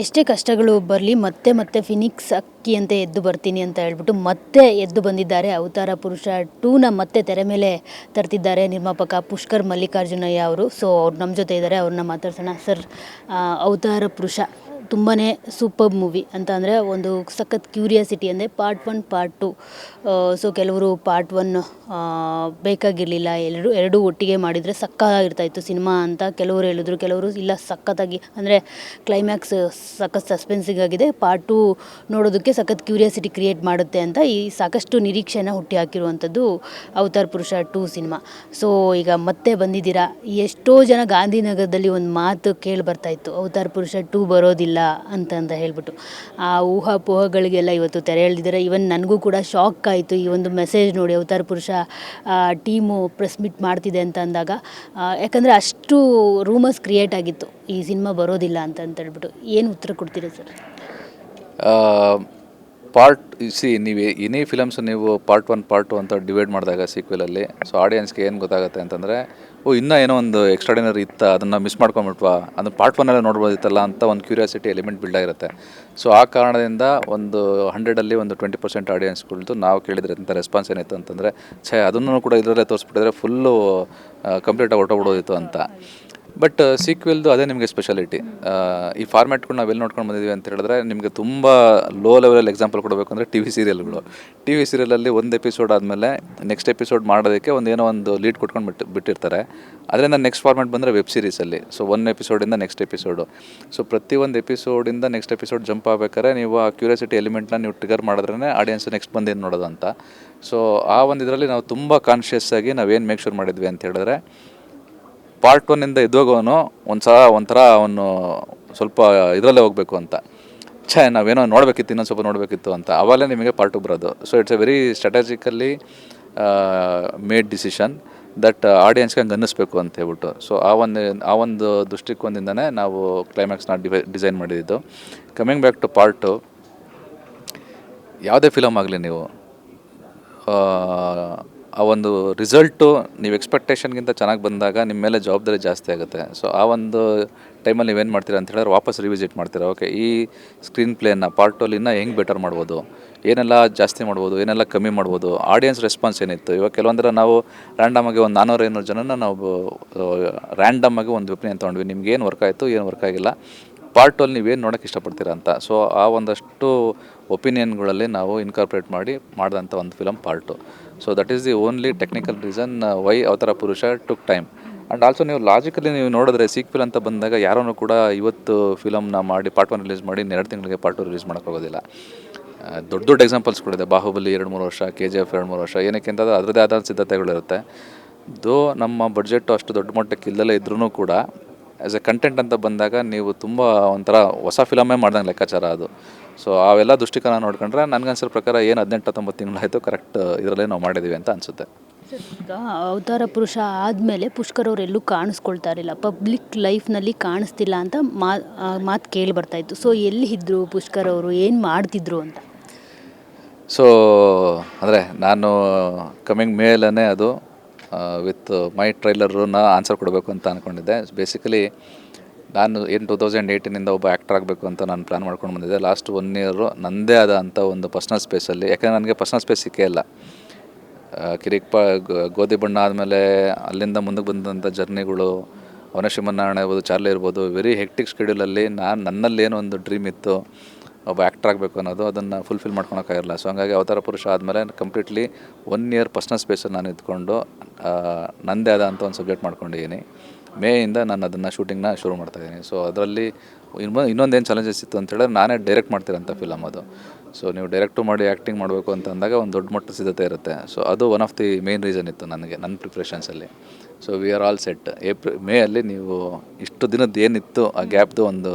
ಎಷ್ಟೇ ಕಷ್ಟಗಳು ಬರಲಿ, ಮತ್ತೆ ಮತ್ತೆ ಫಿನಿಕ್ಸ್ ಅಂತ ಎದ್ದು ಬರ್ತೀನಿ ಅಂತ ಹೇಳ್ಬಿಟ್ಟು ಮತ್ತೆ ಎದ್ದು ಬಂದಿದ್ದಾರೆ. ಅವತಾರ ಪುರುಷ ಟೂನ ಮತ್ತೆ ತೆರೆ ಮೇಲೆ ತರ್ತಿದ್ದಾರೆ ನಿರ್ಮಾಪಕ ಪುಷ್ಕರ್ ಮಲ್ಲಿಕಾರ್ಜುನಯ್ಯ ಅವರು. ಸೊ ಅವ್ರು ನಮ್ಮ ಜೊತೆ ಇದ್ದಾರೆ, ಅವ್ರನ್ನ ಮಾತಾಡ್ಸೋಣ. ಸರ್ ಅವತಾರ ಪುರುಷ. ತುಂಬಾ ಸೂಪರ್ ಮೂವಿ ಅಂತ ಅಂದರೆ ಒಂದು ಸಖತ್ ಕ್ಯೂರಿಯಾಸಿಟಿ ಅಂದರೆ part one part two so ಕೆಲವರು ಪಾರ್ಟ್ ಒನ್ ಬೇಕಾಗಿರಲಿಲ್ಲ ಎರಡು ಎರಡೂ ಒಟ್ಟಿಗೆ ಮಾಡಿದರೆ ಸಖತ್ತಾಗಿರ್ತಾಯಿತ್ತು ಸಿನಿಮಾ ಅಂತ ಕೆಲವರು ಹೇಳಿದ್ರು. ಕೆಲವರು ಇಲ್ಲ, ಸಖತ್ತಾಗಿ ಅಂದರೆ ಕ್ಲೈಮ್ಯಾಕ್ಸ್ ಸಖತ್ ಸಸ್ಪೆನ್ಸಿಂಗ್ ಆಗಿದೆ ಪಾರ್ಟ್ ಟು ನೋಡೋದಕ್ಕೆ ಸಖತ್ ಕ್ಯೂರಿಯಾಸಿಟಿ ಕ್ರಿಯೇಟ್ ಮಾಡುತ್ತೆ ಅಂತ ಈ ಸಾಕಷ್ಟು ನಿರೀಕ್ಷೆನ ಹುಟ್ಟಿ ಹಾಕಿರುವಂಥದ್ದು Avatar Purusha two cinema so ಈಗ ಮತ್ತೆ ಬಂದಿದ್ದೀರಾ? ಎಷ್ಟೋ ಜನ ಗಾಂಧಿನಗರದಲ್ಲಿ ಒಂದು ಮಾತು ಕೇಳಿ ಬರ್ತಾಯಿತ್ತು. ಅವತಾರ್ ಪುರುಷ ಟೂ ಬರೋದಿಲ್ಲ ಅಂತ ಅಂತ ಹೇಳ್ಬಿಟ್ಟು. ಆ ಊಹಾಪೋಹಗಳಿಗೆಲ್ಲ ಇವತ್ತು ತೆರೆ ಎಳೆದಿದ್ದಾರೆ. ಈವನ್ ನನಗೂ ಕೂಡ ಶಾಕ್ ಆಯಿತು ಈ ಒಂದು ಮೆಸೇಜ್ ನೋಡಿ ಅವತಾರ ಪುರುಷ ಟೀಮು ಪ್ರೆಸ್ ಮೀಟ್ ಮಾಡ್ತಿದೆ ಅಂತ ಅಂದಾಗ. ಯಾಕಂದರೆ ಅಷ್ಟು ರೂಮರ್ಸ್ ಕ್ರಿಯೇಟ್ ಆಗಿತ್ತು. ಈ ಸಿನಿಮಾ ಬರೋದಿಲ್ಲ ಅಂತ ಅಂತ ಹೇಳ್ಬಿಟ್ಟು. ಏನು ಉತ್ತರ ಕೊಡ್ತೀರಾ ಸರ್? ಪಾರ್ಟ್ ಸಿ ನೀವು, ಏನೇ ಫಿಲಮ್ಸ್ ನೀವು ಪಾರ್ಟ್ ಒನ್ ಪಾರ್ಟ್ ಟು ಅಂತ ಡಿವೈಡ್ ಮಾಡಿದಾಗ ಸೀಕ್ವೆಲಲ್ಲಿ ಸೊ ಆಡಿಯನ್ಸ್ಗೆ ಏನು ಗೊತ್ತಾಗುತ್ತೆ ಅಂತಂದರೆ, ಓ, ಇನ್ನೂ ಏನೋ ಒಂದು ಎಕ್ಸ್ಟ್ರಾಡಿನರಿ ಇತ್ತ, ಅದನ್ನು ಮಿಸ್ ಮಾಡ್ಕೊಂಬಿಟ್ವಾ ಅದನ್ನು ಪಾರ್ಟ್ ಒನ್ನಲ್ಲೇ ನೋಡ್ಬೋದಿತ್ತಲ್ಲ ಅಂತ ಒಂದು ಕ್ಯೂರಿಯಾಸಿಟಿ ಎಲಿಮೆಂಟ್ ಬಿಲ್ಡ್ ಆಗಿರುತ್ತೆ. ಸೊ ಆ ಕಾರಣದಿಂದ ಒಂದು ಹಂಡ್ರೆಡಲ್ಲಿ ಒಂದು ಟ್ವೆಂಟಿ ಪರ್ಸೆಂಟ್ ಆಡಿಯನ್ಸ್ಗಳ್ದು ನಾವು ಕೇಳಿದ್ರೆ ಅಂತ ರೆಸ್ಪಾನ್ಸ್ ಏನಿತ್ತು ಅಂತಂದರೆ, ಛೇ, ಅದನ್ನು ಕೂಡ ಇದರಲ್ಲೇ ತೋರಿಸ್ಬಿಟ್ಟಿದ್ರೆ ಫುಲ್ಲು ಕಂಪ್ಲೀಟಾಗಿ ಹೊರಟೋಗ್ಬಿಡೋದಿತ್ತು ಅಂತ. ಬಟ್ ಸೀಕ್ವೆಲ್ದು ಅದೇ ನಿಮಗೆ ಸ್ಪೆಷಾಲಿಟಿ ಈ ಫಾರ್ಮ್ಯಾಟ್ಗಳು ನಾವೆಲ್ಲಿ ನೋಡ್ಕೊಂಡು ಬಂದಿದ್ದೀವಿ ಅಂತ ಹೇಳಿದ್ರೆ ನಿಮಗೆ ತುಂಬ ಲೋ ಲೆವೆಲಲ್ಲಿ ಎಕ್ಸಾಂಪಲ್ ಕೊಡಬೇಕು ಅಂದರೆ ಟಿ ವಿ ಸೀರಿಯಲ್ಗಳು ಟಿ ವಿ ಸೀರಿಯಲಲ್ಲಿ ಒಂದು ಎಪಿಸೋಡ್ ಆದಮೇಲೆ ನೆಕ್ಸ್ಟ್ ಎಪಿಸೋಡ್ ಮಾಡೋದಕ್ಕೆ ಒಂದು ಏನೋ ಒಂದು ಲೀಡ್ ಕೊಟ್ಕೊಂಡು ಬಿಟ್ಟು ಬಿಟ್ಟಿರ್ತಾರೆ. ಅದರಿಂದ ನೆಕ್ಸ್ಟ್ ಫಾರ್ಮ್ಯಾಟ್ ಬಂದರೆ ವೆಬ್ ಸೀರೀಸಲ್ಲಿ ಸೊ ಒನ್ ಎಪಿಸೋಡಿಂದ ನೆಕ್ಸ್ಟ್ ಎಪಿಸೋಡು ಸೊ ಪ್ರತಿಯೊಂದು ಎಪಿಸೋಡಿಂದ ನೆಕ್ಸ್ಟ್ ಎಪಿಸೋಡ್ ಜಂಪ್ ಆಗಬೇಕಾದ್ರೆ ನೀವು ಆ ಕ್ಯೂರಿಯಾಸಿಟಿ ಎಲಿಮೆಂಟ್ನ ನೀವು ಟ್ರಿಗರ್ ಮಾಡಿದ್ರೆ ಆಡಿಯನ್ಸ್ ನೆಕ್ಸ್ಟ್ ಬಂದೇನು ನೋಡೋದು ಅಂತ ಸೊ ಆ ಒಂದು ಇದರಲ್ಲಿ ನಾವು ತುಂಬ ಕಾನ್ಷಿಯಸ್ ಆಗಿ ನಾವೇನು ಮೇಕ್ ಶೂರ್ ಮಾಡಿದ್ವಿ ಅಂತ ಹೇಳಿದ್ರೆ ಪಾರ್ಟ್ ಒನ್ನಿಂದ ಎದ್ದೋಗೋನು ಒಂದು ಸಲ ಒಂಥರ ಅವನು ಸ್ವಲ್ಪ ಇದರಲ್ಲೇ ಹೋಗಬೇಕು ಅಂತ. ಛೇ, ನಾವೇನೋ ನೋಡಬೇಕಿತ್ತು, ಇನ್ನೊಂದು ಸ್ವಲ್ಪ ನೋಡಬೇಕಿತ್ತು ಅಂತ. ಅವಾಗಲೇ ನಿಮಗೆ ಪಾರ್ಟ್ ಟು ಬರೋದು. So it's a very strategically made decision that ಆಡಿಯನ್ಸ್ಗೆ ಹಂಗೆ ಅನ್ನಿಸ್ಬೇಕು ಅಂತ ಹೇಳ್ಬಿಟ್ಟು. ಸೊ ಆ ಒಂದು ಆ ಒಂದು ದೃಷ್ಟಿಕೋನದಿಂದನೇ ನಾವು ಕ್ಲೈಮ್ಯಾಕ್ಸ್ನ ಡಿವೈ ಡಿಸೈನ್ ಮಾಡಿದ್ದು. ಕಮಿಂಗ್ ಬ್ಯಾಕ್ ಟು ಪಾರ್ಟು ಯಾವುದೇ ಫಿಲಮ್ ಆಗಲಿ ನೀವು ಆ, ಒಂದು ರಿಸಲ್ಟು ನೀವು ಎಕ್ಸ್ಪೆಕ್ಟೇಷನ್ಗಿಂತ ಚೆನ್ನಾಗಿ ಬಂದಾಗ ನಿಮ್ಮ ಮೇಲೆ ಜವಾಬ್ದಾರಿ ಜಾಸ್ತಿ ಆಗುತ್ತೆ. ಸೊ ಆ ಒಂದು ಟೈಮಲ್ಲಿ ನೀವೇನು ಮಾಡ್ತೀರಾ ಅಂತ ಹೇಳಿದ್ರೆ ವಾಪಸ್ ರಿವಿಸಿಟ್ ಮಾಡ್ತೀರಾ. ಓಕೆ ಈ ಸ್ಕ್ರೀನ್ ಪ್ಲೇನ ಪಾರ್ಟ್ ಟೋಲಿನ ಹೆಂಗೆ ಬೆಟರ್ ಮಾಡ್ಬೋದು? ಏನೆಲ್ಲ ಜಾಸ್ತಿ ಮಾಡ್ಬೋದು? ಏನೆಲ್ಲ ಕಮ್ಮಿ ಮಾಡ್ಬೋದು? ಆಡಿಯನ್ಸ್ ರೆಸ್ಪಾನ್ಸ್ ಏನಿತ್ತು? ಇವಾಗ ಕೆಲವೊಂದರ ನಾವು ರ್ಯಾಂಡಮ್ ಆಗಿ ಒಂದು ನಾನ್ನೂರು ಐನೂರು ಜನನ ನಾವು ರ್ಯಾಂಡಮ್ ಆಗಿ ಒಂದು ಒಪಿನಿಯನ್ ತೊಗೊಂಡ್ವಿ. ನಿಮ್ಗೆ ಏನು ವರ್ಕ್ ಆಯಿತು ಏನು ವರ್ಕ್ ಆಗಿಲ್ಲ. ಪಾರ್ಟ್ ಅಲ್ಲಿ ನೀವೇನು ನೋಡೋಕ್ಕೆ ಇಷ್ಟಪಡ್ತೀರಾ ಅಂತ. ಸೊ ಆ ಒಂದಷ್ಟು ಒಪಿನಿಯನ್ಗಳಲ್ಲಿ ನಾವು ಇನ್ಕಾರ್ಪೊರೇಟ್ ಮಾಡಿ ಮಾಡಿದಂಥ ಒಂದು film part so that is the only technical reason why Avatara Purusha took time and also ನೀವು ಲಾಜಿಕಲಿ ನೀವು ನೋಡಿದ್ರೆ ಸೀಕ್ವೆಲ್ ಅಂತ ಬಂದಾಗ ಯಾರೂ ಕೂಡ ಇವತ್ತು ಫಿಲಮ್ನ ಮಾಡಿ ಪಾರ್ಟ್ ಒನ್ ರಿಲೀಸ್ ಮಾಡಿ, ಎರಡು ತಿಂಗಳಿಗೆ ಪಾರ್ಟ್ ಟು ರಿಲೀಸ್ ಮಾಡೋಕ್ಕಾಗೋದಿಲ್ಲ ದೊಡ್ಡ ದೊಡ್ಡ ದೊಡ್ಡ ಎಕ್ಸಾಂಪಲ್ಸ್ಗಳಿದೆ ಬಾಹುಬಲಿ ಎರಡು ಮೂರು ವರ್ಷ ಕೆ ಜಿ ಎಫ್ ಎರಡು ಮೂರು ವರ್ಷ, ಏನಕ್ಕೆ ಅಂತಂದರೆ ಅದರದೇ ಆದ ಸಿದ್ಧತೆಗಳಿರುತ್ತೆ ದೋ ನಮ್ಮ ಬಡ್ಜೆಟ್ಟು ಅಷ್ಟು ದೊಡ್ಡ ಮಟ್ಟಕ್ಕೆ ಇಲ್ಲದೇ ಇದ್ರೂ ಕೂಡ ಆ್ಯಸ್ ಎ ಕಂಟೆಂಟ್ ಅಂತ ಬಂದಾಗ ನೀವು ತುಂಬ ಒಂಥರ ಹೊಸ ಫಿಲಮೇ ಮಾಡ್ದಂಗೆ ಲೆಕ್ಕಾಚಾರ ಅದು. ಸೊ ಅವೆಲ್ಲ ದೃಷ್ಟಿಕೋನ ನೋಡ್ಕೊಂಡ್ರೆ ನನಗನ್ಸಿರೋ ಪ್ರಕಾರ ಏನು ಹದಿನೆಂಟು ಹತ್ತೊಂಬತ್ತು ತಿಂಗಳಾಯಿತು ಕರೆಕ್ಟ್ ಇದರಲ್ಲೇ ನಾವು ಮಾಡಿದ್ದೀವಿ ಅಂತ ಅನಿಸುತ್ತೆ. ಸರ್ ಈಗ ಅವತಾರ ಪುರುಷ ಆದಮೇಲೆ ಪುಷ್ಕರ್ ಅವ್ರು ಎಲ್ಲೂ ಕಾಣಿಸ್ಕೊಳ್ತಾ ಇರಲಿಲ್ಲ ಪಬ್ಲಿಕ್ ಲೈಫ್ನಲ್ಲಿ ಕಾಣಿಸ್ತಿಲ್ಲ ಅಂತ ಮಾ ಮಾತು ಕೇಳಿ ಬರ್ತಾಯಿತ್ತು ಸೊ ಎಲ್ಲಿ ಇದ್ರು ಪುಷ್ಕರ್ ಅವರು ಏನು ಮಾಡ್ತಿದ್ರು ಅಂತ? ಸೊ ಅಂದರೆ ನಾನು ಕಮಿಂಗ್ ಮೇಲೇ ಅದು ವಿತ್ ಮೈ ಟ್ರೈಲರ್ನ ಆನ್ಸರ್ ಕೊಡಬೇಕು ಅಂತ ಅಂದ್ಕೊಂಡಿದ್ದೆ ಬೇಸಿಕಲಿ ನಾನು ಏನು ಟೂ ತೌಸಂಡ್ ಏಯ್ಟಿನಿಂದ ಒಬ್ಬ ಆ್ಯಕ್ಟರ್ ಆಗಬೇಕು ಅಂತ ನಾನು ಪ್ಲ್ಯಾನ್ ಮಾಡ್ಕೊಂಡು ಬಂದಿದ್ದೆ. ಲಾಸ್ಟ್ ಒನ್ ಇಯರು ನನ್ನದೇ ಆದ ಅಂತ ಒಂದು ಪರ್ಸ್ನಲ್ ಸ್ಪೇಸಲ್ಲಿ ಯಾಕಂದರೆ ನನಗೆ ಪರ್ಸ್ನಲ್ ಸ್ಪೇಸ್ ಸಿಕ್ಕೇ ಇಲ್ಲ. ಕಿರಿಕ್ ಪ ಗೋಧಿ ಬಣ್ಣ ಆದಮೇಲೆ ಅಲ್ಲಿಂದ ಮುಂದಕ್ಕೆ ಬಂದಂಥ ಜರ್ನಿಗಳು ಅವನ ಇರ್ಬೋದು, ಚಾರ್ಲಿ ಇರ್ಬೋದು ವೆರಿ ಹೆಕ್ಟಿಕ್ ಶೆಡ್ಯೂಲಲ್ಲಿ ನಾನು ನನ್ನಲ್ಲಿ ಏನೋ ಒಂದು ಡ್ರೀಮ್ ಇತ್ತು, ಒಬ್ಬ ಆ್ಯಕ್ಟರ್ ಆಗಬೇಕು ಅನ್ನೋದು, ಅದನ್ನು ಫುಲ್ಫಿಲ್ ಮಾಡ್ಕೊಳಕ್ಕಾಗಿರಲ್ಲ ಸೊ ಹಂಗಾಗಿ ಅವತಾರ ಪುರುಷ ಆದಮೇಲೆ ಕಂಪ್ಲೀಟ್ಲಿ ಒನ್ ಇಯರ್ ಪರ್ಸ್ನಲ್ ಸ್ಪೇಸಲ್ಲಿ ನಾನು ಇದ್ಕೊಂಡು ನನ್ನದೇ ಆದ ಅಂತ ಒಂದು ಸಬ್ಜೆಕ್ಟ್ ಮಾಡ್ಕೊಂಡಿದ್ದೀನಿ. ಮೇಯಿಂದ ನಾನು ಅದನ್ನು ಶೂಟಿಂಗ್ನ ಶುರು ಮಾಡ್ತಾಯಿದ್ದೀನಿ ಸೊ ಅದರಲ್ಲಿ ಇನ್ನೊಂದು ಇನ್ನೊಂದೇನು ಚಾಲೆಂಜಸ್ ಇತ್ತು ಅಂತ ಹೇಳಿದ್ರೆ ನಾನೇ ಡೈರೆಕ್ಟ್ ಮಾಡ್ತೀರಂಥ ಫಿಲಮ್ ಅದು. ಸೊ ನೀವು ಡೈರೆಕ್ಟು ಮಾಡಿ ಆ್ಯಕ್ಟಿಂಗ್ ಮಾಡಬೇಕು ಅಂತ ಅಂದಾಗ ಒಂದು ದೊಡ್ಡ ಮಟ್ಟ ಸಿದ್ಧತೆ ಇರುತ್ತೆ. ಸೊ ಅದು one of the main reason ಇತ್ತು ನನಗೆ, ನನ್ನ ಪ್ರಿಪ್ರೇಷನ್ಸಲ್ಲಿ so we are all set April May ಅಲ್ಲಿ ನೀವು ಇಷ್ಟು ದಿನದ ಏನಿತ್ತು ಆ ಗ್ಯಾಪ್ದು ಒಂದು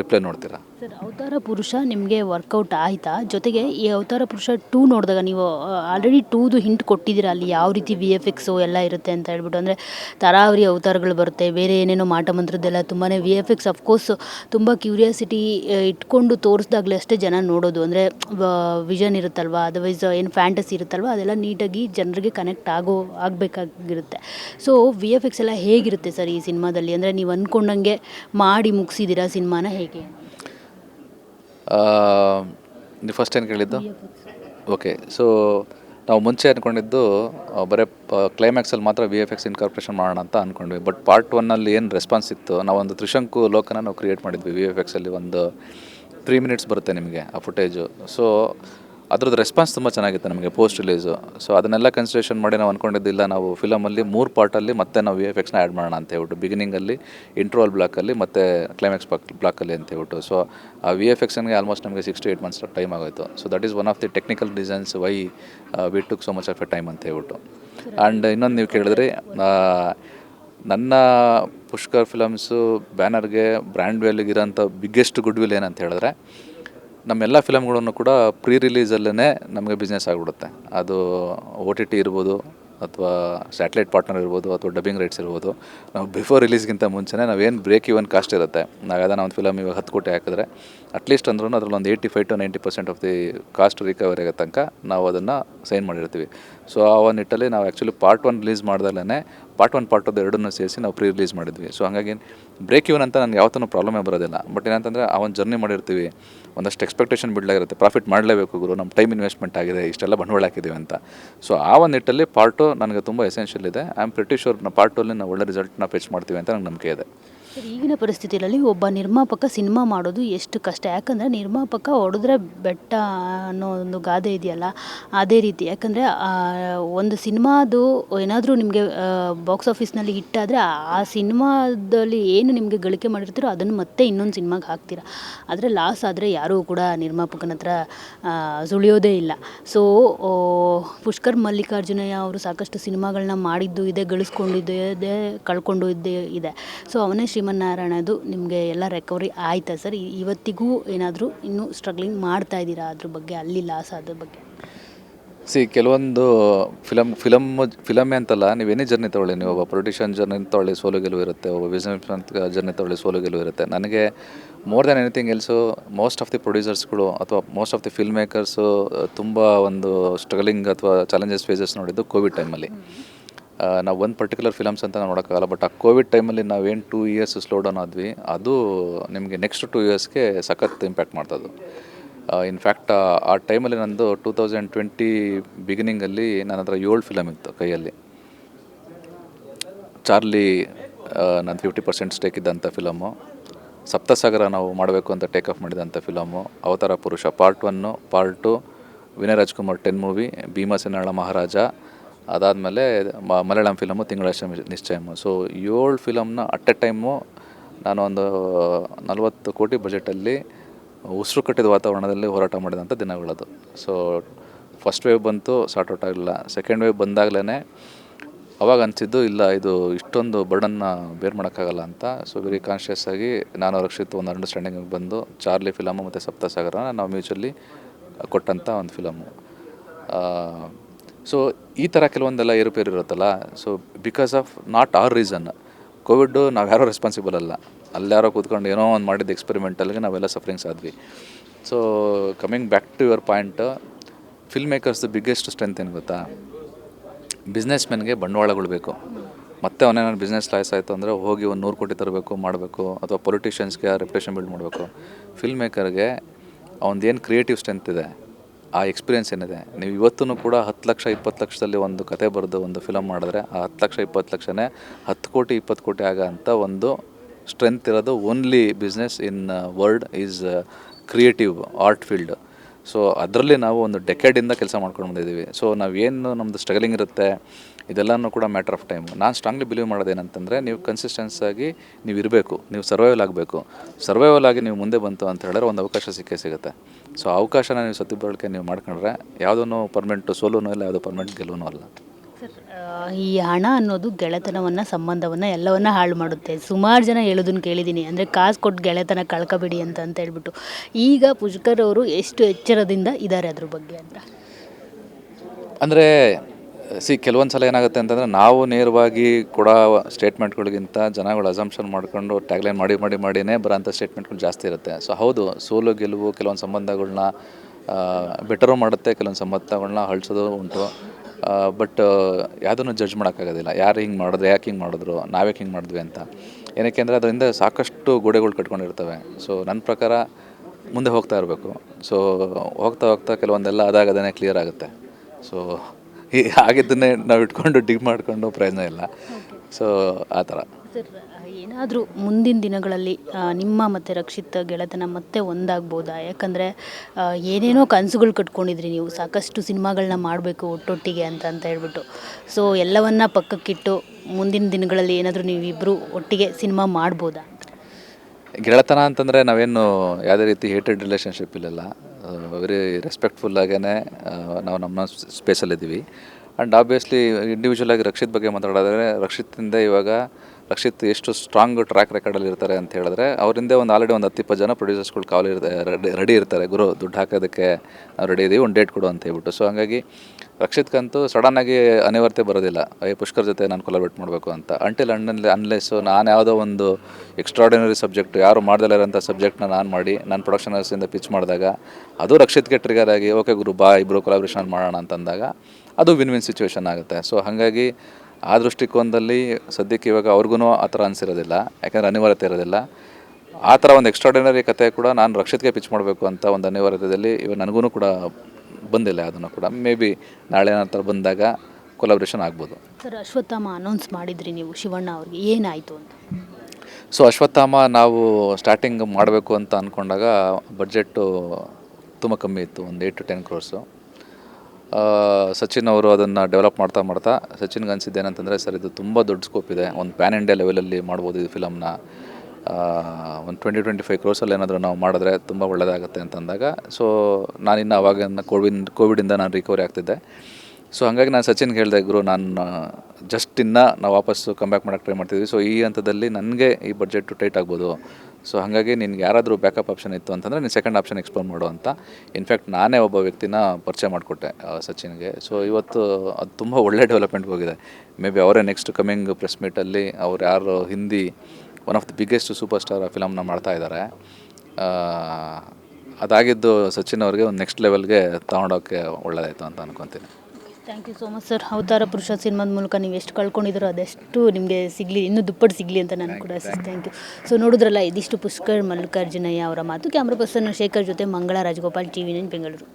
ರಿಪ್ಲೈ ನೋಡ್ತೀರಾ? ಸರ್, ಅವತಾರ ಪುರುಷ ನಿಮಗೆ ವರ್ಕೌಟ್ ಆಯಿತಾ? ಜೊತೆಗೆ ಈ ಅವತಾರ ಪುರುಷ ಟೂ ನೋಡಿದಾಗ ನೀವು ಆಲ್ರೆಡಿ ಟೂದು ಹಿಂಟ್ ಕೊಟ್ಟಿದ್ದೀರ, ಅಲ್ಲಿ ಯಾವ ರೀತಿ ವಿ ಎಫ್ ಎಕ್ಸು ಎಲ್ಲ ಇರುತ್ತೆ ಅಂತ ಹೇಳ್ಬಿಟ್ಟು? ಅಂದರೆ ತರಾವರಿ ಅವತಾರಗಳು ಬರುತ್ತೆ, ಬೇರೆ ಏನೇನೋ ಮಾಟ ಮಂತ್ರದ್ದೆಲ್ಲ ತುಂಬಾ V F X of course ತುಂಬ ಕ್ಯೂರಿಯಾಸಿಟಿ ಇಟ್ಕೊಂಡು ತೋರಿಸ್ದಾಗಲೇ ಅಷ್ಟೇ ಜನ ನೋಡೋದು. ಅಂದರೆ ವಿಷನ್ ಇರುತ್ತಲ್ವ? ಅದರ್ವೈಸ್ ಏನು ಫ್ಯಾಂಟಸಿ ಇರುತ್ತಲ್ವ? ಅದೆಲ್ಲ ನೀಟಾಗಿ ಜನರಿಗೆ ಕನೆಕ್ಟ್ ಆಗೋ, ಆಗಬೇಕಾಗಿರುತ್ತೆ. ಸೊ ವಿ ಎಫ್ ಎಕ್ಸ್ ಎಲ್ಲ ಹೇಗಿರುತ್ತೆ ಸರ್ ಈ ಸಿನಿಮಾದಲ್ಲಿ? ಅಂದರೆ ನೀವು ಅಂದ್ಕೊಂಡಂಗೆ ಮಾಡಿ ಮುಗಿಸಿದ್ದೀರಾ ಸಿನಿಮಾನ ಹೇಗೆ? ನೀವು ಫಸ್ಟ್ ಏನು ಕೇಳಿದ್ದು? ಓಕೆ ಸೊ ನಾವು ಮುಂಚೆ ಅಂದ್ಕೊಂಡಿದ್ದು ಬರೀ ಕ್ಲೈಮ್ಯಾಕ್ಸಲ್ಲಿ ಮಾತ್ರ ವಿ ಎಫ್ ಎಕ್ಸ್ ಇನ್ಕಾರ್ಪೊರೇಷನ್ ಮಾಡೋಣ ಅಂತ ಅಂದ್ಕೊಂಡ್ವಿ ಬಟ್ ಪಾರ್ಟ್ ಒನ್ನಲ್ಲಿ ಏನು ರೆಸ್ಪಾನ್ಸ್ ಇತ್ತು ನಾವೊಂದು ತ್ರಿಶಂಕು ಲೋಕನ ನಾವು ಕ್ರಿಯೇಟ್ ಮಾಡಿದ್ವಿ ವಿ ಎಫ್ ಎಕ್ಸಲ್ಲಿ ಒಂದು ತ್ರೀ ಮಿನಿಟ್ಸ್ ಬರುತ್ತೆ ನಿಮಗೆ ಆ ಫುಟೇಜು ಸೊ ಅದ್ರದ್ದು ರೆಸ್ಪಾನ್ಸ್ ತುಂಬ ಚೆನ್ನಾಗಿತ್ತು ನಮಗೆ ಪೋಸ್ಟ್ ರಿಲೀಸು ಸೊ ಅದನ್ನೆಲ್ಲ ಕನ್ಸಿಡರೇಷನ್ ಮಾಡಿ ನಾವು ಅಂದ್ಕೊಂಡಿದ್ದಿಲ್ಲ ನಾವು ಫಿಲಮಲ್ಲಿ ಮೂರು ಪಾರ್ಟಲ್ಲಿ ಮತ್ತೆ ನಾವು ವಿ ಎಫ್ ಎಕ್ಸ್ನ ಆ್ಯಡ್ ಮಾಡೋಣ ಅಂತ ಹೇಳ್ಬಿಟ್ಟು ಬಿಗಿನಿಂಗಲ್ಲಿ ಇಂಟ್ರೋಲ್ ಬ್ಲಾಕಲ್ಲಿ ಮತ್ತು ಕ್ಲೈಮ್ಯಾಕ್ಸ್ ಬ್ಲಾಕ್ ಬ್ಲಾಕಲ್ಲಿ ಅಂತ ಹೇಳ್ಬಿಟ್ಟು. ಸೊ ಆ ವಿ ಎಫ್ ಎಕ್ಸ್ಗೆ ಆಲ್ಮೋಸ್ಟ್ ನಮಗೆ ಸಿಕ್ಸ್ ಟು ಮಂತ್ಸ್ ಟೈಮ್ ಆಗೋಯಿತು. So that is one of the technical reasons why we took so much of a time ಅಂತ ಹೇಳ್ಬಿಟ್ಟು. ಆ್ಯಂಡ್ ಇನ್ನೊಂದು ನೀವು ಕೇಳಿದ್ರಿ ನನ್ನ ಪುಷ್ಕರ್ ಫಿಲಮ್ಸು ಬ್ಯಾನರ್ಗೆ ಬ್ರ್ಯಾಂಡ್ ವ್ಯಾಲ್ಯೂಗಿರೋಂಥ ಬಿಗ್ಗೆಸ್ಟ್ ಗುಡ್ ವಿಲ್ ಏನಂತ ಹೇಳಿದ್ರೆ ನಮ್ಮೆಲ್ಲ ಫಿಲಮ್ಗಳನ್ನು ಕೂಡ ಪ್ರೀ ರಿಲೀಸಲ್ಲೇ ನಮಗೆ ಬಿಸ್ನೆಸ್ ಆಗಿಬಿಡುತ್ತೆ. ಅದು ಒ ಟಿ ಟಿ ಇರ್ಬೋದು, ಅಥವಾ ಸ್ಯಾಟಲೈಟ್ ಪಾರ್ಟ್ನರ್ ಇರ್ಬೋದು, ಅಥವಾ ಡಬ್ಬಿಂಗ್ ರೈಟ್ಸ್ ಇರ್ಬೋದು. ನಾವು ಬಿಫೋರ್ ರಿಲೀಸ್ಗಿಂತ ಮುಂಚೆನೇ ನಾವೇನು ಬ್ರೇಕ್ ಇವನ್ ಕಾಸ್ಟ್ ಇರುತ್ತೆ. ನಾವು ಯಾವ್ದಾನ ಒಂದು ಫಿಲಮ್ ಇವಾಗ ಹತ್ತು ಕೋಟಿ ಹಾಕಿದ್ರೆ ಅಟ್ಲೀಸ್ಟ್ ಅಂದ್ರೂ ಅದರಲ್ಲಿ ಒಂದು eighty five to ninety percent of the cost recovery ಆಗೋ ತನಕ ನಾವು ಅದನ್ನು ಸೈನ್ ಮಾಡಿರ್ತೀವಿ. ಸೊ ಆ ಒಂದು ನಿಟ್ಟಲ್ಲಿ ನಾವು ಆ್ಯಕ್ಚುಲಿ ಪಾರ್ಟ್ ಒನ್ ರಿಲೀಸ್ ಮಾಡ್ದಲ್ಲೇ ಪಾರ್ಟ್ ಒನ್ ಪಾರ್ಟ್ ಅದು ಎರಡನ್ನೂ ಸೇರಿಸಿ ನಾವು ಪ್ರೀ ರಿಲೀಸ್ ಮಾಡಿದ್ವಿ. ಸೊ ಹಾಗಾಗಿ ಬ್ರೇಕ್ ಇವನ್ ಅಂತ ನನಗೆ ಯಾವತ್ತೂ ಪ್ರಾಬ್ಲಮೇ ಬರೋದಿಲ್ಲ. ಬಟ್ ಏನಂತಂದರೆ ಆ ಒಂದು ಜರ್ನಿ ಮಾಡಿರ್ತೀವಿ. ಒಂದಷ್ಟು ಎಕ್ಸ್ಪೆಕ್ಟೇಷನ್ ಬಿಡ್ಲಾಗಿರುತ್ತೆ. ಪ್ರಾಫಿಟ್ ಮಾಡಲೇಬೇಕು ಗುರು ನಮ್ಮ ಟೈಮ್ ಇನ್ವೆಸ್ಟ್ಮೆಂಟ್ ಆಗಿದೆ, ಇಷ್ಟೆಲ್ಲ ಬಂಡವಾಳ ಹಾಕಿದ್ದೀವಿ ಅಂತ. ಸೊ ಆ ಒಂದು ನಿಟ್ಟಲ್ಲಿ ಪಾರ್ಟು ನನಗೆ ತುಂಬ ಎಸೆನ್ಷಿಯಲ್ ಇದೆ. ಐ ಆಮ್ ಪ್ರಿಟಿ ಶೋರ್ ನಾವು ಪಾರ್ಟ್ ಟಲ್ಲಿ ನಾವು ಒಳ್ಳೆ ರಿಸಲ್ಟ್ನ ಫೇಸ್ ಮಾಡ್ತೀವಿ ಅಂತ ನಂಗೆ ನಂಬಿಕೆ ಇದೆ. ಸರ್, ಈಗಿನ ಪರಿಸ್ಥಿತಿಯಲ್ಲಿ ಒಬ್ಬ ನಿರ್ಮಾಪಕ ಸಿನಿಮಾ ಮಾಡೋದು ಎಷ್ಟು ಕಷ್ಟ. ಯಾಕಂದರೆ ನಿರ್ಮಾಪಕ ಹೊಡೆದ್ರೆ ಬೆಟ್ಟ ಅನ್ನೋ ಒಂದು ಗಾದೆ ಇದೆಯಲ್ಲ, ಅದೇ ರೀತಿ. ಯಾಕಂದರೆ ಒಂದು ಸಿನಿಮಾದು ಏನಾದರೂ ನಿಮಗೆ ಬಾಕ್ಸ್ ಆಫೀಸ್ನಲ್ಲಿ ಇಟ್ಟಾದರೆ ಆ ಸಿನಿಮಾದಲ್ಲಿ ಏನು ನಿಮಗೆ ಗಳಿಕೆ ಮಾಡಿರ್ತೀರೋ ಅದನ್ನು ಮತ್ತೆ ಇನ್ನೊಂದು ಸಿನಿಮಾಗೆ ಹಾಕ್ತೀರಾ. ಆದರೆ ಲಾಸ್ ಆದರೆ ಯಾರೂ ಕೂಡ ನಿರ್ಮಾಪಕನ ಹತ್ರ ಸುಳಿಯೋದೇ ಇಲ್ಲ. ಸೊ ಪುಷ್ಕರ್ ಮಲ್ಲಿಕಾರ್ಜುನಯ್ಯ ಅವರು ಸಾಕಷ್ಟು ಸಿನಿಮಾಗಳನ್ನ ಮಾಡಿದ್ದು ಇದೆ, ಗಳಿಸ್ಕೊಂಡಿದ್ದೇ ಇದೆ ಕಳ್ಕೊಂಡು ಇದ್ದೇ ಇದೆ. ಸೊ ಅವನೇ ಶ್ರೀಮನ್ನಾರಾಯಣದು ನಿಮಗೆ ಎಲ್ಲ ರೆಕವರಿ ಆಯ್ತಾ ಸರ್? ಇವತ್ತಿಗೂ ಏನಾದರೂ ಇನ್ನೂ ಸ್ಟ್ರಗ್ಲಿಂಗ್ ಮಾಡ್ತಾ ಇದ್ದೀರಾ ಅದ್ರ ಬಗ್ಗೆ, ಅಲ್ಲಿ ಲಾಸ್ ಆದ್ರ ಬಗ್ಗೆ? ಸಿ ಕೆಲವೊಂದು ಫಿಲಮ್ ಫಿಲಮ್ ಫಿಲಮ್ ಅಂತಲ್ಲ, ನೀವು ಏನೇ ಜರ್ನಿ ತೊಗೊಳ್ಳಿ. ನೀವು ಒಬ್ಬ ಪೊಲಿಟಿಷಿಯನ್ ಜರ್ನಿ ತೊಗೊಳ್ಳಿ, ಸೋಲು ಗೆಲುವು ಇರುತ್ತೆ. ಒಬ್ಬ ಬಿಸ್ನೆಸ್ ಜರ್ನಿ ತೊಗೊಳ್ಳಿ, ಸೋಲು ಗೆಲುವು ಇರುತ್ತೆ. ನನಗೆ more than anything else most of the ಪ್ರೊಡ್ಯೂಸರ್ಸ್ಗಳು ಅಥವಾ most of the film makers ತುಂಬ ಒಂದು ಸ್ಟ್ರಗಲಿಂಗ್ ಅಥವಾ ಚಾಲೆಂಜಸ್ ಫೇಸಸ್ ನೋಡಿದ್ದು ಕೋವಿಡ್ ಟೈಮಲ್ಲಿ ನಾವು ಒಂದು ಪರ್ಟಿಕ್ಯುಲರ್ ಫಿಲಮ್ಸ್ ಅಂತ ನಾವು ನೋಡೋಕ್ಕಾಗಲ್ಲ ಬಟ್ ಆ ಕೋವಿಡ್ ಟೈಮಲ್ಲಿ ನಾವೇನು ಟೂ ಇಯರ್ಸ್ ಸ್ಲೋ ಡೌನ್ ಆದ್ವಿ, ಅದು ನಿಮಗೆ ನೆಕ್ಸ್ಟ್ ಟೂ ಇಯರ್ಸ್ಗೆ ಸಖತ್ ಇಂಪ್ಯಾಕ್ಟ್ ಮಾಡ್ತದ್ದು. ಇನ್ಫ್ಯಾಕ್ಟ್ ಆ ಟೈಮಲ್ಲಿ ನಂದು ಟೂ ತೌಸಂಡ್ ಟ್ವೆಂಟಿ ಬಿಗಿನಿಂಗಲ್ಲಿ ನನ್ನ ಹತ್ರ ಏಳು ಫಿಲಮ್ ಇತ್ತು ಕೈಯಲ್ಲಿ. ಚಾರ್ಲಿ ನಾನು ಫಿಫ್ಟಿ ಪರ್ಸೆಂಟ್ ಸ್ಟೇಕ್ ಇದ್ದಂಥ ಫಿಲಮು ಸಪ್ತಸಾಗರ ನಾವು ಮಾಡಬೇಕು ಅಂತ ಟೇಕ್ ಆಫ್ ಮಾಡಿದಂಥ film Avatara Purusha part one part two Vinay Rajkumar ten movie ಭೀಮಸೇನಾಳ Maharaja ಅದಾದಮೇಲೆ ಮಲಯಾಳಂ ಫಿಲಮು ತಿಂಗಳ ನಿಶ್ಚಯಮು ಸೊ ಏಳು ಫಿಲಮ್ನ ಅಟ್ ಎ ಟೈಮು ನಾನು ಒಂದು ನಲವತ್ತು ಕೋಟಿ ಬಜೆಟಲ್ಲಿ ಉಸಿರು ಕಟ್ಟಿದ ವಾತಾವರಣದಲ್ಲಿ ಹೋರಾಟ ಮಾಡಿದಂಥ ದಿನಗಳದು. ಸೊ ಫಸ್ಟ್ ವೇವ್ ಬಂತು ಸಾರ್ಟ್ ಔಟ್ ಆಗಲಿಲ್ಲ. ಸೆಕೆಂಡ್ ವೇವ್ ಬಂದಾಗಲೇ ಅವಾಗ ಅನಿಸಿದ್ದು, ಇಲ್ಲ, ಇದು ಇಷ್ಟೊಂದು ಬರ್ಡನ್ನ ಬೇರ್ ಮಾಡೋಕ್ಕಾಗಲ್ಲ ಅಂತ. ಸೊ ವೆರಿ ಕಾನ್ಷಿಯಸ್ ಆಗಿ ನಾನು ರಕ್ಷಿತ್ ಒಂದು ಅಂಡರ್ಸ್ಟ್ಯಾಂಡಿಂಗ್ ಬಂದು ಚಾರ್ಲಿ ಫಿಲಮು ಮತ್ತು ಸಪ್ತಸಾಗರನ ನಾವು ಮ್ಯೂಚುವಲಿ ಕೊಟ್ಟಂಥ ಒಂದು ಫಿಲಮು. ಸೊ ಈ ಥರ ಕೆಲವೊಂದೆಲ್ಲ ಏರುಪೇರು ಇರುತ್ತಲ್ಲ. So because of not our reason Covid ನಾವು ಯಾರೋ ರೆಸ್ಪಾನ್ಸಿಬಲ್ ಅಲ್ಲ. ಅಲ್ಲಾರೋ ಕೂತ್ಕೊಂಡು ಏನೋ ಒಂದು ಮಾಡಿದ ಎಕ್ಸ್ಪೆರಿಮೆಂಟಲ್ಗೆ ನಾವೆಲ್ಲ ಸಫರಿಂಗ್ಸ್ ಆದ್ವಿ. So coming back to your point film ಮೇಕರ್ಸ್ದು biggest strength ಏನು ಗೊತ್ತಾ? ಬಿಸ್ನೆಸ್ ಮೆನ್ಗೆ ಬಂಡವಾಳಗಳು ಬೇಕು ಮತ್ತೆ ಅವನೇನಾದ್ರು ಬಿಸ್ನೆಸ್ ಲಾಯ್ಸ್ ಆಯಿತು ಅಂದರೆ ಹೋಗಿ ಒಂದು ನೂರು ಕೋಟಿ ತರಬೇಕು, ಮಾಡಬೇಕು, ಅಥವಾ ಪೊಲಿಟಿಷಿಯನ್ಸ್ಗೆ ರೆಪ್ಯುಟೇಷನ್ ಬಿಲ್ಡ್ ಮಾಡಬೇಕು. ಫಿಲ್ಮ್ ಮೇಕರ್ಗೆ ಅವನದೇನು ಕ್ರಿಯೇಟಿವ್ ಸ್ಟ್ರೆಂತ್ ಇದೆ ಆ ಎಕ್ಸ್ಪೀರಿಯನ್ಸ್ ಏನಿದೆ? ನೀವು ಇವತ್ತೂ ಕೂಡ ಹತ್ತು ಲಕ್ಷ, ಇಪ್ಪತ್ತು ಲಕ್ಷದಲ್ಲಿ ಒಂದು ಕತೆ ಬರೆದು ಒಂದು ಫಿಲಮ್ ಮಾಡಿದ್ರೆ ಆ ಹತ್ತು ಲಕ್ಷ, ಇಪ್ಪತ್ತು ಲಕ್ಷನೇ ಹತ್ತು ಕೋಟಿ, ಇಪ್ಪತ್ತು ಕೋಟಿ ಆಗೋ ಅಂಥ ಒಂದು ಸ್ಟ್ರೆಂತ್ ಇರೋದು only business in world is creative art field so ಅದರಲ್ಲಿ ನಾವು ಒಂದು ಡೆಕೆಡಿಂದ ಕೆಲಸ ಮಾಡ್ಕೊಂಡು ಬಂದಿದ್ದೀವಿ. ಸೊ ನಾವೇನು ನಮ್ಮದು ಸ್ಟ್ರಗಲಿಂಗ್ ಇರುತ್ತೆ, ಇದೆಲ್ಲನೂ ಕೂಡ ಮ್ಯಾಟರ್ ಆಫ್ ಟೈಮ್ ನಾನು ಸ್ಟ್ರಾಂಗ್ಲಿ ಬಿಲೀವ್ ಮಾಡೋದೇನಂತಂದರೆ ನೀವು ಕನ್ಸಿಸ್ಟೆನ್ಸಾಗಿ ನೀವು ಇರಬೇಕು, ನೀವು ಸರ್ವೈವಲ್ ಆಗಬೇಕು. ಸರ್ವೈವಲ್ ಆಗಿ ನೀವು ಮುಂದೆ ಬಂತು ಅಂತ ಹೇಳಿದ್ರೆ ಒಂದು ಅವಕಾಶ ಸಿಕ್ಕೇ ಸಿಗುತ್ತೆ. ಸೊ ಅವಕಾಶನ ನೀವು ಸದ್ಬಳಕೆ ನೀವು ಮಾಡ್ಕೊಂಡ್ರೆ ಯಾವುದೂ ಪರ್ಮನೆಂಟ್ ಸೋಲೂನು ಇಲ್ಲ ಯಾವುದೋ ಪರ್ಮನೆಂಟ್ ಗೆಲುವು ಅಲ್ಲ. ಈ ಹಣ ಅನ್ನೋದು ಗೆಳೆತನವನ್ನು ಸಂಬಂಧವನ್ನು ಎಲ್ಲವನ್ನ ಹಾಳು ಮಾಡುತ್ತೆ. ಸುಮಾರು ಜನ ಹೇಳೋದನ್ನು ಕೇಳಿದ್ದೀನಿ. ಅಂದರೆ ಕಾಸು ಕೊಟ್ಟು ಗೆಳೆತನ ಕಳ್ಕೊಬೇಡಿ ಅಂತ ಅಂತ ಹೇಳ್ಬಿಟ್ಟು. ಈಗ ಪುಷ್ಕರ್ ಅವರು ಎಷ್ಟು ಎಚ್ಚರದಿಂದ ಇದ್ದಾರೆ ಅದ್ರ ಬಗ್ಗೆ ಅಂತ? ಅಂದರೆ ಸಿ ಕೆಲವೊಂದು ಸಲ ಏನಾಗುತ್ತೆ ಅಂತಂದರೆ ನಾವು ನೇರವಾಗಿ ಕೊಡೋ ಸ್ಟೇಟ್ಮೆಂಟ್ಗಳಿಗಿಂತ ಜನಗಳು ಅಸಂಪ್ಷನ್ ಮಾಡ್ಕೊಂಡು ಟ್ಯಾಗ್ಲೈನ್ ಮಾಡಿ ಮಾಡಿ, ಮಾಡಿನೇ ಬರೋಂಥ ಸ್ಟೇಟ್ಮೆಂಟ್ಗಳು ಜಾಸ್ತಿ ಇರುತ್ತೆ. ಸೊ ಹೌದು, ಸೋಲು, ಗೆಲುವು ಕೆಲವೊಂದು ಸಂಬಂಧಗಳನ್ನ ಬೆಟರು ಮಾಡುತ್ತೆ, ಕೆಲವೊಂದು ಸಂಬಂಧಗಳನ್ನ ಅಳಿಸೋದು ಉಂಟು. ಬಟ್ ಯಾವುದನ್ನು ಜಡ್ಜ್ ಮಾಡೋಕ್ಕಾಗೋದಿಲ್ಲ. ಯಾರು ಹಿಂಗೆ ಮಾಡಿದ್ರು, ಯಾಕೆ ಹಿಂಗೆ ಮಾಡಿದ್ರು ನಾವ್ಯಾಕೆ ಹಿಂಗೆ ಮಾಡಿದ್ವಿ ಅಂತ. ಏನಕ್ಕೆ ಅಂದರೆ ಅದರಿಂದ ಸಾಕಷ್ಟು ಗೋಡೆಗಳು ಕಟ್ಕೊಂಡಿರ್ತವೆ. ಸೊ ನನ್ನ ಪ್ರಕಾರ ಮುಂದೆ ಹೋಗ್ತಾ ಇರಬೇಕು. ಸೊ ಹೋಗ್ತಾ ಹೋಗ್ತಾ ಕೆಲವೊಂದೆಲ್ಲ ಅದಾಗದೇ ಕ್ಲಿಯರ್ ಆಗುತ್ತೆ. ಸೊ ಈ ಆಗಿದ್ದನ್ನೇ ನಾವು ಇಟ್ಕೊಂಡು ಡಿಗ್ ಮಾಡಿಕೊಂಡು ಪ್ರಯೋಜನ ಇಲ್ಲ. ಸೊ ಆ ಥರ. ಸರ್ ಏನಾದರೂ ಮುಂದಿನ ದಿನಗಳಲ್ಲಿ ನಿಮ್ಮ ಮತ್ತು ರಕ್ಷಿತ್ ಗೆಳೆತನ ಮತ್ತೆ ಒಂದಾಗ್ಬೋದಾ? ಯಾಕಂದರೆ ಏನೇನೋ ಕನಸುಗಳು ಕಟ್ಕೊಂಡಿದ್ರಿ ನೀವು. ಸಾಕಷ್ಟು ಸಿನಿಮಾಗಳನ್ನ ಮಾಡಬೇಕು ಒಟ್ಟೊಟ್ಟಿಗೆ ಅಂತ ಅಂತ ಹೇಳ್ಬಿಟ್ಟು. ಸೊ ಎಲ್ಲವನ್ನ ಪಕ್ಕಕ್ಕಿಟ್ಟು ಮುಂದಿನ ದಿನಗಳಲ್ಲಿ ಏನಾದರೂ ನೀವಿಬ್ಬರು ಒಟ್ಟಿಗೆ ಸಿನಿಮಾ ಮಾಡ್ಬೋದಾ? ಗೆಳೆತನ ಅಂತಂದರೆ ನಾವೇನು ಯಾವುದೇ ರೀತಿ ಹೇಟೆಡ್ ರಿಲೇಷನ್ಶಿಪ್ ಇಲ್ಲಲ್ಲ. ವೆರಿ ರೆಸ್ಪೆಕ್ಟ್ಫುಲ್ಲಾಗೇ ನಾವು ನಮ್ಮ ಸ್ಪೇಸಲ್ಲಿದ್ದೀವಿ ಆ್ಯಂಡ್ ಆಬ್ವಿಯಸ್ಲಿ ಇಂಡಿವಿಜುವಲ್ ಆಗಿ ರಕ್ಷಿತ್ ಬಗ್ಗೆ ಮಾತಾಡೋದಾದ್ರೆ ರಕ್ಷಿತಿಂದ ಇವಾಗ ರಕ್ಷಿತ್ ಎಷ್ಟು ಸ್ಟ್ರಾಂಗ್ ಟ್ರ್ಯಾಕ್ ರೆಕಾರ್ಡಲ್ಲಿ ಇರ್ತಾರೆ ಅಂತ ಹೇಳಿದ್ರೆ ಅವರಿಂದ ಒಂದು ಆಲ್ರೆಡಿ ಒಂದು ಹತ್ತು ಇಪ್ಪತ್ತು ಜನ ಪ್ರೊಡ್ಯೂಸರ್ಸ್ಗಳು ಕಾಲ್ ಇರ್ತಾರೆ ರೆಡಿ ಇರ್ತಾರೆ. ಗುರು, ದುಡ್ಡು ಹಾಕೋದಕ್ಕೆ ರೆಡಿ ಇದೀವಿ, ಒಂದು ಡೇಟ್ ಕೊಡು ಅಂತ ಹೇಳ್ಬಿಟ್ಟು. ಸೊ ಹಾಗಾಗಿ ರಕ್ಷಿತ್ಗಂತೂ ಸಡನ್ನಾಗಿ ಅನಿವಾರ್ಯತೆ ಬರೋದಿಲ್ಲ. ಏ, ಪುಷ್ಕರ್ ಜೊತೆ ನಾನು ಕೊಲಾಬ್ರೇಟ್ ಮಾಡಬೇಕು ಅಂತ. ಅಂಟಿಲ್ ಅಣ್ಣಲ್ಲಿ ಅನ್ಲೆಸ್ಸು ನಾನು ಯಾವುದೋ ಒಂದು ಎಕ್ಸ್ಟ್ರಾಡಿನರಿ ಸಬ್ಜೆಕ್ಟ್ ಯಾರು ಮಾಡ್ದಲ್ಲ ಇರೋಂಥ ಸಬ್ಜೆಕ್ಟ್ನ ನಾನು ಮಾಡಿ, ನಾನು ಪ್ರೊಡಕ್ಷನ್ ಹೌಸಿಂದ ಪಿಚ್ ಮಾಡಿದಾಗ, ಅದು ರಕ್ಷಿತ್ಗೆ ಟ್ರಿಗರ್ ಆಗಿ ಓಕೆ ಗುರು ಬಾ ಇಬ್ಬರು ಕೊಲಾಬ್ರೇಷನ್ ಮಾಡೋಣ ಅಂತಂದಾಗ, ಅದು ವಿನ್ ವಿನ್ ಸಿಚುವೇಶನ್ ಆಗುತ್ತೆ. ಸೊ ಹಾಗಾಗಿ ಆ ದೃಷ್ಟಿಕೋನದಲ್ಲಿ ಸದ್ಯಕ್ಕೆ ಇವಾಗ ಅವ್ರಿಗೂ ಆ ಥರ ಅನಿಸಿರೋದಿಲ್ಲ. ಯಾಕಂದರೆ ಅನಿವಾರ್ಯತೆ ಇರೋದಿಲ್ಲ. ಆ ಥರ ಒಂದು ಎಕ್ಸ್ಟ್ರಾಡಿನರಿ ಕತೆ ಕೂಡ ನಾನು ರಕ್ಷಿತ್ಗೆ ಪಿಚ್ ಮಾಡಬೇಕು ಅಂತ ಒಂದು ಅನಿವಾರ್ಯತೆಯಲ್ಲಿ ಇವಾಗ ನನಗೂ ಕೂಡ ಬಂದಿಲ್ಲ ಅದನ್ನು ಕೂಡ. ಮೇ ಬಿ ನಾಳೆ ನಂತರ ಬಂದಾಗ ಕೊಲಾಬ್ರೇಷನ್ ಆಗ್ಬೋದು. ಸರ್ ಅಶ್ವತ್ಥಾಮ ಅನೌನ್ಸ್ ಮಾಡಿದ್ರಿ ನೀವು ಶಿವಣ್ಣ ಅವ್ರಿಗೆ. ಏನಾಯಿತು ಅಂತ? ಸೊ ಅಶ್ವತ್ಥಾಮ ನಾವು ಸ್ಟಾರ್ಟಿಂಗ್ ಮಾಡಬೇಕು ಅಂತ ಅಂದ್ಕೊಂಡಾಗ ಬಡ್ಜೆಟ್ಟು ತುಂಬ ಕಮ್ಮಿ ಇತ್ತು ಒಂದು eight to ten crores Sachin ಅವರು ಅದನ್ನು ಡೆವಲಪ್ ಮಾಡ್ತಾ ಮಾಡ್ತಾ ಸಚಿನ್ಗೆ ಅನಿಸಿದ್ದು ಏನಂತಂದರೆ ಸರ್, ಇದು ತುಂಬ ದೊಡ್ಡ ಸ್ಕೋಪ್ ಇದೆ. ಒಂದು ಪ್ಯಾನ್ ಇಂಡಿಯಾ ಲೆವೆಲಲ್ಲಿ ಮಾಡ್ಬೋದು ಈ ಫಿಲಮ್ನ ಒಂದು ಟ್ವೆಂಟಿ ಟ್ವೆಂಟಿ ಫೈವ್ ಕ್ರೋರ್ಸಲ್ಲಿ ಏನಾದರೂ ನಾವು ಮಾಡಿದ್ರೆ ತುಂಬ ಒಳ್ಳೆಯದಾಗುತ್ತೆ ಅಂತಂದಾಗ ಸೊ ನಾನಿನ್ನು ಅವಾಗ ಕೋವಿಡ್ ಕೋವಿಡಿಂದ ನಾನು ರಿಕವರಿ ಆಗ್ತಿದ್ದೆ. ಸೊ ಹಾಗಾಗಿ ನಾನು ಸಚಿನ್ಗೆ ಹೇಳಿದೆ, ಗುರು, ನಾನು ಜಸ್ಟ್ ಇನ್ನು ನಾವು ವಾಪಸ್ಸು ಕಮ್ಬ್ಯಾಕ್ ಮಾಡೋಕ್ಕೆ ಟ್ರೈ ಮಾಡ್ತಿದ್ವಿ. ಸೊ ಈ ಹಂತದಲ್ಲಿ ನನಗೆ ಈ ಬಜೆಟ್ ಟೈಟ್ ಆಗ್ಬೋದು. ಸೊ ಹಾಗಾಗಿ ನಿನ್ಗೆ ಯಾರಾದರೂ ಬ್ಯಾಕಪ್ ಆಪ್ಷನ್ ಇತ್ತು ಅಂತಂದರೆ ನೀನು ಸೆಕೆಂಡ್ ಆಪ್ಷನ್ ಎಕ್ಸ್ಪ್ಲೋರ್ ಮಾಡು ಅಂತ. ಇನ್ಫ್ಯಾಕ್ಟ್ ನಾನೇ ಒಬ್ಬ ವ್ಯಕ್ತಿನ ಪರಿಚಯ ಮಾಡಿಕೊಟ್ಟೆ ಸಚಿನ್ಗೆ. ಸೊ ಇವತ್ತು ಅದು ತುಂಬ ಒಳ್ಳೆ ಡೆವಲಪ್ಮೆಂಟ್ಗೆ ಹೋಗಿದೆ. ಮೇ ಬಿ ಅವರೇ ನೆಕ್ಸ್ಟ್ ಕಮಿಂಗ್ ಪ್ರೆಸ್ ಮೀಟಲ್ಲಿ ಅವ್ರು ಯಾರು Hindi one of the biggest superstar ಫಿಲಮ್ನ ಮಾಡ್ತಾ ಇದ್ದಾರೆ ಅದಾಗಿದ್ದು ಸಚಿನ್ ಅವ್ರಿಗೆ ಒಂದು ನೆಕ್ಸ್ಟ್ ಲೆವೆಲ್ಗೆ ತಗೊಂಡೋಕ್ಕೆ ಒಳ್ಳೆಯದಾಯಿತು ಅಂತ ಅನ್ಕೊತೀನಿ. Thank you so much sir Avatara Purusha ಸಿನಿಮಾದ ಮೂಲಕ ನೀವು ಎಷ್ಟು ಕಳ್ಕೊಂಡಿದ್ರು ಅದೆಷ್ಟು ನಿಮಗೆ ಸಿಗಲಿ ಇನ್ನೂ ದುಪ್ಪಟ್ಟು ಸಿಗಲಿ ಅಂತ ನಾನು ಕೂಡ ಥ್ಯಾಂಕ್ ಯು ಸೊ ನೋಡಿದ್ರಲ್ಲ ಇದಿಷ್ಟು ಪುಷ್ಕರ್ ಮಲ್ಲಿಕಾರ್ಜುನಯ್ಯ ಅವರ ಮಾತು. ಕ್ಯಾಮ್ರಾ ಪರ್ಸನ್ ಶೇಖರ್ ಜೊತೆ Mangala Rajagopal T V nine Bengaluru.